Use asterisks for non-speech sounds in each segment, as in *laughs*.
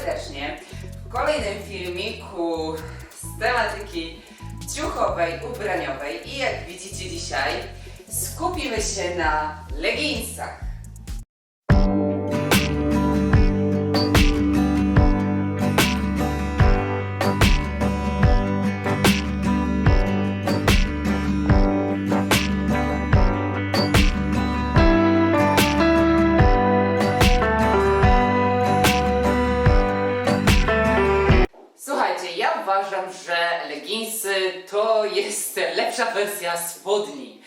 serdecznie w kolejnym filmiku z tematyki ciuchowej, ubraniowej i jak widzicie dzisiaj skupimy się na leginsach. Lepsza wersja spodni.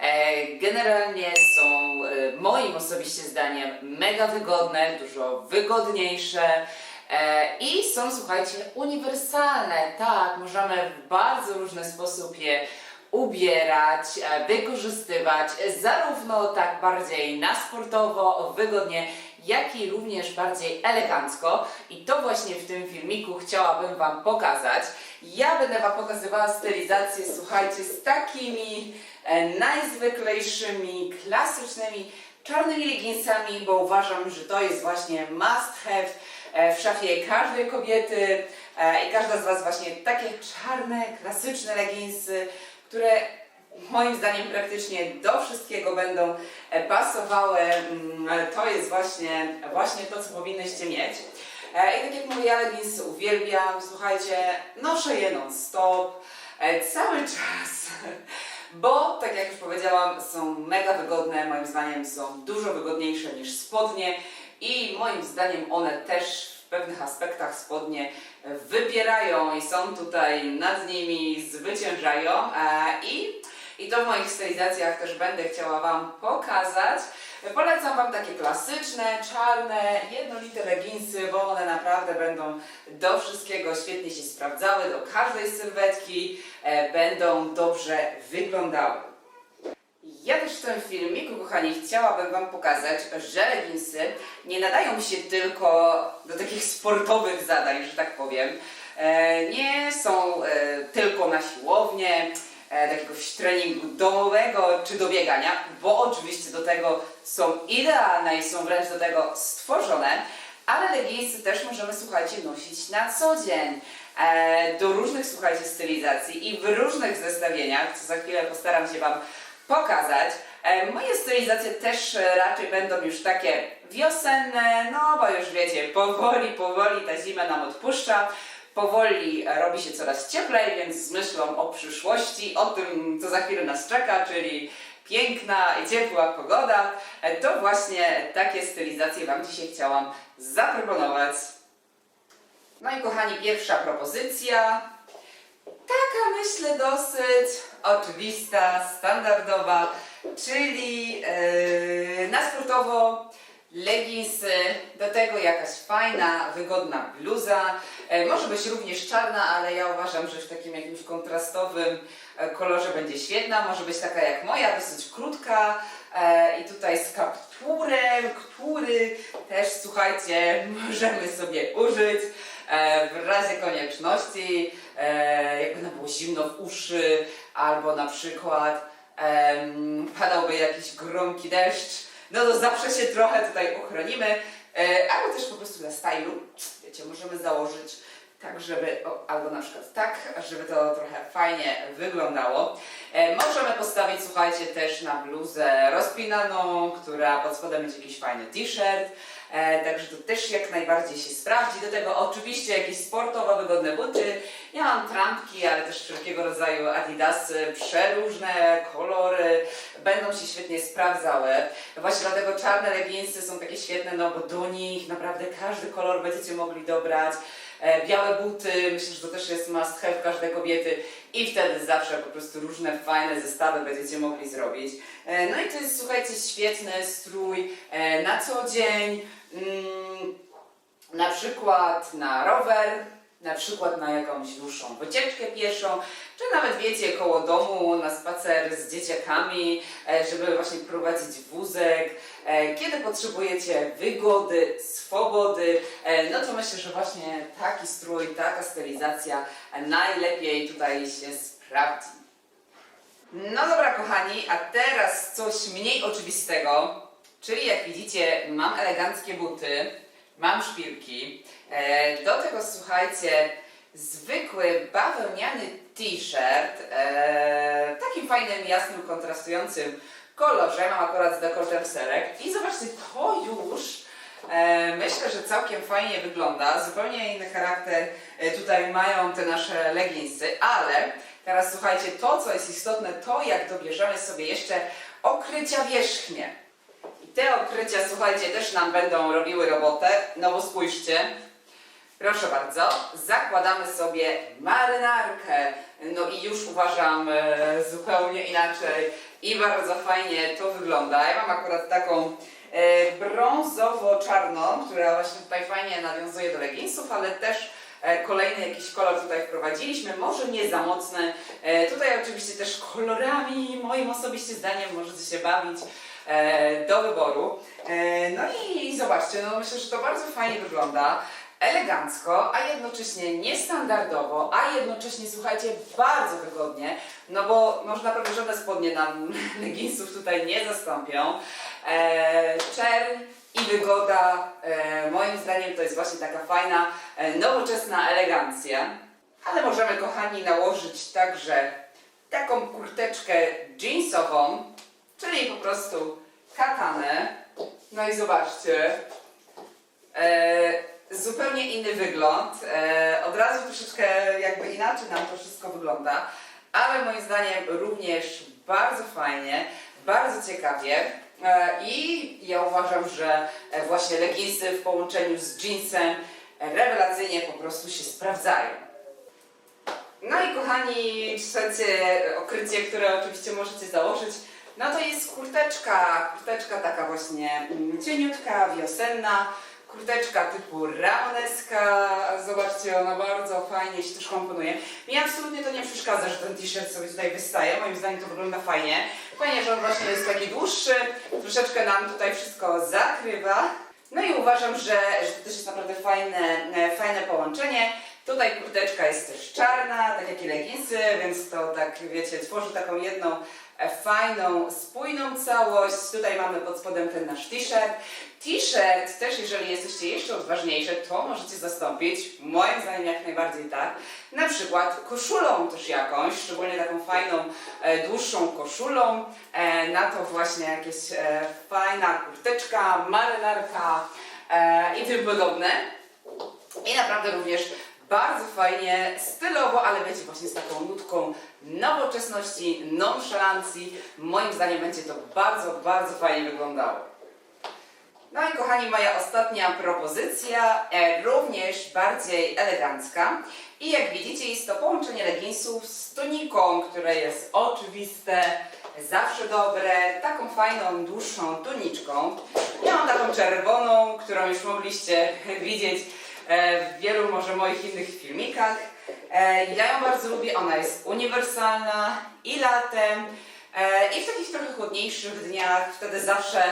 E, Generalnie są e, moim osobiście zdaniem mega wygodne, dużo wygodniejsze e, i są, słuchajcie, uniwersalne. Tak, możemy w bardzo różny sposób je ubierać, wykorzystywać, zarówno tak bardziej na sportowo, wygodnie, jak i również bardziej elegancko. I to właśnie w tym filmiku chciałabym Wam pokazać. Ja będę Wam pokazywała stylizację, słuchajcie, z takimi e, najzwyklejszymi, klasycznymi, czarnymi leginsami, bo uważam, że to jest właśnie must have e, w szafie każdej kobiety e, i każda z Was właśnie takie czarne, klasyczne leginsy, które moim zdaniem praktycznie do wszystkiego będą pasowały. Mm, To jest właśnie, właśnie to, co powinnyście mieć. E, I tak jak mówię, ja leginsy uwielbiam, słuchajcie, noszę je non-stop, e, cały czas, *laughs* bo tak jak już powiedziałam, są mega wygodne, moim zdaniem są dużo wygodniejsze niż spodnie. I moim zdaniem one też w pewnych aspektach spodnie wybierają i są tutaj nad nimi, zwyciężają. E, i, i to w moich stylizacjach też będę chciała Wam pokazać. Polecam Wam takie klasyczne, czarne, jednolite leginsy, bo one naprawdę będą do wszystkiego świetnie się sprawdzały, do każdej sylwetki e, będą dobrze wyglądały. Ja też w tym filmiku, kochani, chciałabym Wam pokazać, że leginsy nie nadają się tylko do takich sportowych zadań, że tak powiem. E, nie są e, tylko na siłownię, e, do jakiegoś treningu domowego czy do biegania, bo oczywiście do tego są idealne i są wręcz do tego stworzone, ale leginsy też możemy, słuchajcie, nosić na co dzień. E, do różnych, słuchajcie, stylizacji i w różnych zestawieniach, co za chwilę postaram się Wam pokazać. E, Moje stylizacje też raczej będą już takie wiosenne, no bo już wiecie, powoli, powoli ta zima nam odpuszcza. Powoli robi się coraz cieplej, więc z myślą o przyszłości, o tym, co za chwilę nas czeka, czyli piękna i ciepła pogoda, to właśnie takie stylizacje Wam dzisiaj chciałam zaproponować. No i kochani, pierwsza propozycja. Taka myślę dosyć oczywista, standardowa, czyli yy, na sportowo leginsy, do tego jakaś fajna, wygodna bluza. E, może być również czarna, ale ja uważam, że w takim jakimś kontrastowym e, kolorze będzie świetna. Może być taka jak moja, dosyć krótka. E, i tutaj z kapturem, który też słuchajcie, *laughs* możemy sobie użyć w razie konieczności, jakby nam było zimno w uszy, albo na przykład padałby jakiś gromki deszcz, no to zawsze się trochę tutaj uchronimy, e, albo też po prostu dla stylu, wiecie, możemy założyć tak, żeby, albo na przykład tak, żeby to trochę fajnie wyglądało. E, możemy postawić, słuchajcie, też na bluzę rozpinaną, która pod spodem będzie jakiś fajny t-shirt, e, także to też jak najbardziej się sprawdzi. Do tego oczywiście jakieś sportowo wygodne buty. Ja mam trampki, ale też wszelkiego rodzaju adidasy, przeróżne kolory, będą się świetnie sprawdzały. Właśnie dlatego czarne leginsy są takie świetne, no bo do nich naprawdę każdy kolor będziecie mogli dobrać. E, Białe buty, myślę, że to też jest must have każdej kobiety. I wtedy zawsze po prostu różne fajne zestawy będziecie mogli zrobić. E, No i to jest, słuchajcie, świetny strój e, na co dzień, mm, na przykład na rower, na przykład na jakąś dłuższą wycieczkę pieszą, czy nawet wiecie, koło domu na spacer z dzieciakami, e, żeby właśnie prowadzić wózek. E, Kiedy potrzebujecie wygody, swobody, e, no to myślę, że właśnie taki strój, taka stylizacja najlepiej tutaj się sprawdzi. No dobra, kochani, a teraz coś mniej oczywistego, czyli jak widzicie, mam eleganckie buty, mam szpilki. E, do tego słuchajcie, zwykły bawełniany t-shirt e, takim fajnym, jasnym, kontrastującym kolorze. Mam akurat z dekoltem serek. I zobaczcie, to już e, myślę, że całkiem fajnie wygląda. Zupełnie inny charakter tutaj mają te nasze leginsy, ale teraz słuchajcie, to co jest istotne, to jak dobierzemy sobie jeszcze okrycia wierzchnie. I te okrycia, słuchajcie, też nam będą robiły robotę, no bo spójrzcie, Proszę bardzo, zakładamy sobie marynarkę. No i już uważam e, zupełnie inaczej i bardzo fajnie to wygląda. Ja mam akurat taką e, brązowo-czarną, która właśnie tutaj fajnie nawiązuje do leginsów, ale też e, kolejny jakiś kolor tutaj wprowadziliśmy, może nie za mocny. E, tutaj oczywiście też kolorami, moim osobiście zdaniem, możecie się bawić e, do wyboru. E, no i zobaczcie, no myślę, że to bardzo fajnie wygląda elegancko, a jednocześnie niestandardowo, a jednocześnie, słuchajcie, bardzo wygodnie, no bo można prawie żadne spodnie nam *laughs* leginsów tutaj nie zastąpią. E, czern i wygoda, e, moim zdaniem to jest właśnie taka fajna, e, nowoczesna elegancja. Ale możemy, kochani, nałożyć także taką kurteczkę jeansową, czyli po prostu katanę. No i zobaczcie, e, zupełnie inny wygląd. E, od razu troszeczkę jakby inaczej nam to wszystko wygląda, ale moim zdaniem również bardzo fajnie, bardzo ciekawie. E, I ja uważam, że e, właśnie leginsy w połączeniu z jeansem rewelacyjnie po prostu się sprawdzają. No i kochani, trzecie okrycie, które oczywiście możecie założyć, no to jest kurteczka, kurteczka taka właśnie mm, cieniutka, wiosenna, kurteczka typu ramoneska, zobaczcie, ona bardzo fajnie się też komponuje. Mi absolutnie to nie przeszkadza, że ten t-shirt sobie tutaj wystaje, moim zdaniem to wygląda fajnie. Fajnie, że on właśnie jest taki dłuższy, troszeczkę nam tutaj wszystko zakrywa. No i uważam, że, że to też jest naprawdę fajne, e, fajne połączenie. Tutaj kurteczka jest też czarna, tak jak i leginsy, więc to tak wiecie, tworzy taką jedną fajną, spójną całość. Tutaj mamy pod spodem ten nasz t-shirt. T-shirt też, jeżeli jesteście jeszcze odważniejsze, to możecie zastąpić, moim zdaniem jak najbardziej tak, na przykład koszulą też jakąś, szczególnie taką fajną, e, dłuższą koszulą. E, na to właśnie jakieś e, fajna kurteczka, marynarka e, i tym podobne. I naprawdę również bardzo fajnie, stylowo, ale będzie właśnie z taką nutką nowoczesności, nonszalancji. Moim zdaniem będzie to bardzo, bardzo fajnie wyglądało. No i kochani, moja ostatnia propozycja, e, również bardziej elegancka. I jak widzicie, jest to połączenie leginsów z tuniką, które jest oczywiste, zawsze dobre, taką fajną, dłuższą tuniczką. Ja mam taką czerwoną, którą już mogliście *laughs* widzieć w wielu może moich innych filmikach. E, Ja ją bardzo lubię, ona jest uniwersalna i latem, e, i w takich trochę chłodniejszych dniach, wtedy zawsze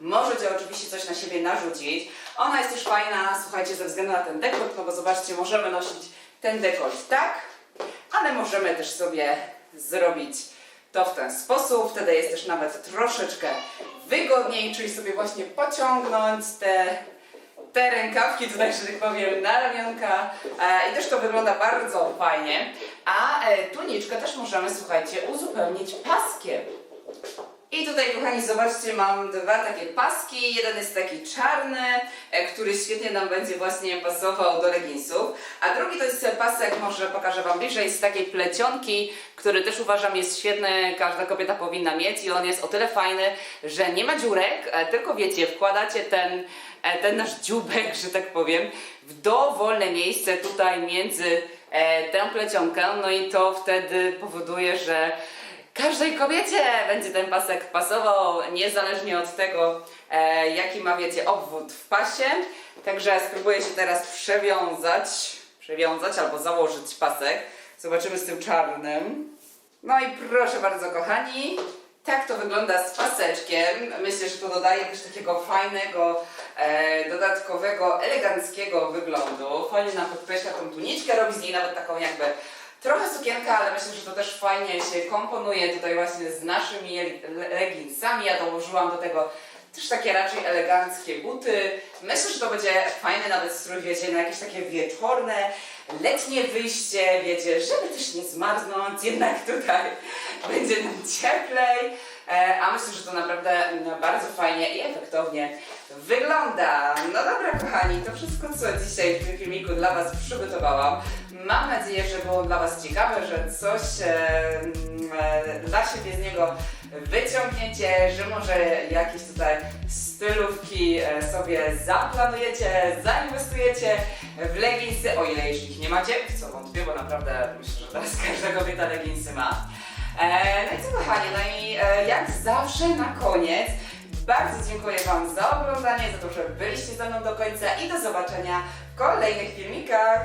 możecie oczywiście coś na siebie narzucić. Ona jest też fajna, słuchajcie, ze względu na ten dekolt, no bo zobaczcie, możemy nosić ten dekolt tak, ale możemy też sobie zrobić to w ten sposób. Wtedy jest też nawet troszeczkę wygodniej, czyli sobie właśnie pociągnąć te te rękawki tutaj, że tak powiem, na ramionka e, i też to wygląda bardzo fajnie. A e, tuniczkę też możemy, słuchajcie, uzupełnić paskiem. I tutaj, kochani, zobaczcie, mam dwa takie paski. Jeden jest taki czarny, e, który świetnie nam będzie właśnie pasował do leginsów. A drugi to jest pasek, może pokażę Wam bliżej, z takiej plecionki, który też uważam jest świetny, każda kobieta powinna mieć i on jest o tyle fajny, że nie ma dziurek, e, tylko wiecie, wkładacie ten, e, ten nasz dziubek, że tak powiem, w dowolne miejsce tutaj między tę plecionkę, no i to wtedy powoduje, że Każdej kobiecie będzie ten pasek pasował, niezależnie od tego, e, jaki ma, wiecie, obwód w pasie. Także spróbuję się teraz przewiązać, przewiązać albo założyć pasek. Zobaczymy z tym czarnym. No i proszę bardzo, kochani, tak to wygląda z paseczkiem. Myślę, że to dodaje też takiego fajnego, e, dodatkowego, eleganckiego wyglądu. Fajnie nam podkreśla tą tuniczkę, robi z niej nawet taką jakby Trochę sukienka, ale myślę, że to też fajnie się komponuje tutaj właśnie z naszymi le- leginsami. Ja dołożyłam do tego Też takie raczej eleganckie buty. Myślę, że to będzie fajny nawet strój, wiecie, na jakieś takie wieczorne, letnie wyjście, wiecie, żeby też nie zmarznąć, jednak tutaj *laughs* będzie nam cieplej. E, A myślę, że to naprawdę mm, bardzo fajnie i efektownie wygląda. No dobra, kochani, to wszystko, co dzisiaj w tym filmiku dla Was przygotowałam. Mam nadzieję, że było dla Was ciekawe, że coś e, mm, e, dla siebie z niego wyciągniecie, że może jakieś tutaj stylówki e, sobie zaplanujecie, zainwestujecie w leginsy, o ile jeszcze ich nie macie, w co wątpię, bo naprawdę myślę, że teraz każda kobieta leginsy ma. No i co kochani, no i jak zawsze na koniec bardzo dziękuję Wam za oglądanie, za to, że byliście ze mną do końca i do zobaczenia w kolejnych filmikach.